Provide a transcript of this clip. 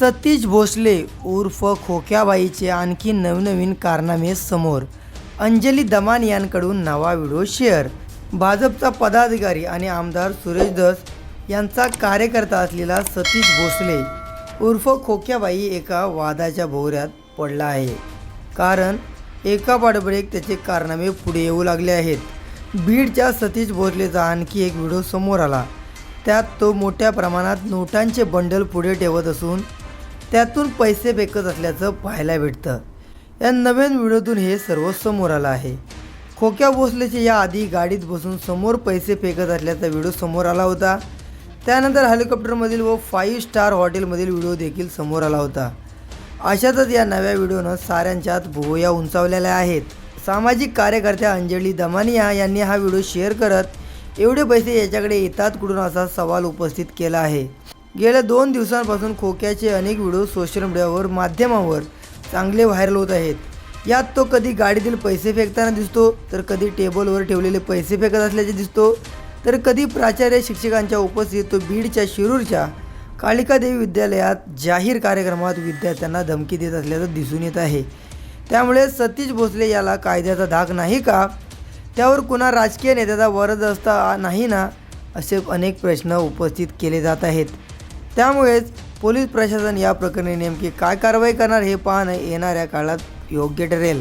सतीश भोसले उर्फ खोक्याबाईचे आणखी नवनवीन कारनामे समोर. अंजली दमान यांकडून नवा व्हिडिओ शेअर. भाजपचा पदाधिकारी आणि आमदार सुरेश दस यांचा कार्यकर्ता असलेला सतीश भोसले उर्फ खोक्याबाई एका वादाच्या भोवऱ्यात पडला आहे. कारण एका पाठोपाठ एक त्याचे कारनामे पुढे येऊ लागले आहेत. बीडच्या सतीश भोसलेचा आणखी एक व्हिडिओ समोर आला. त्यात तो मोठ्या प्रमाणात नोटांचे बंडल पुढे ठेवत असून त्यातून पैसे फेकत असल्याचं पाहायला भेटतं. या नवीन व्हिडिओतून हे सर्व समोर आलं आहे. खोक्या भोसलेचे या आधी गाडीत बसून समोर पैसे फेकत असल्याचा व्हिडिओ समोर आला होता. त्यानंतर हेलिकॉप्टरमधील व फाईव्ह स्टार हॉटेलमधील व्हिडिओ देखील समोर आला होता. अशातच या नव्या व्हिडिओनं साऱ्यांच्यात भुवया उंचावलेल्या आहेत. सामाजिक कार्यकर्त्या अंजली दमानिया यांनी हा व्हिडिओ शेअर करत एवढे पैसे याच्याकडे येतात कुठून असा सवाल उपस्थित केला आहे. गेल्या दोन दिवसांपासून खोक्याचे अनेक व्हिडिओ सोशल मीडियावर माध्यमावर चांगले व्हायरल होत आहेत. यात तो कधी गाडीतील पैसे फेकताना दिसतो तर कधी टेबलवर ठेवलेले पैसे फेकत असल्याचे दिसतो तर कधी प्राचार्य शिक्षकांच्या उपस्थितीत तो बीडच्या शिरूरच्या कालिकादेवी विद्यालयात जाहीर कार्यक्रमात विद्यार्थ्यांना धमकी देत असल्याचं दिसून येत आहे. त्यामुळे सतीश भोसले याला कायद्याचा धाक नाही का? त्यावर कुणा राजकीय नेत्याचा वरद असता नाही ना? असे अनेक प्रश्न उपस्थित केले जात आहेत. त्यामुळेच पोलीस प्रशासन या प्रकरणी नेमकी काय कारवाई करणार हे पाहणं येणाऱ्या काळात योग्य ठरेल.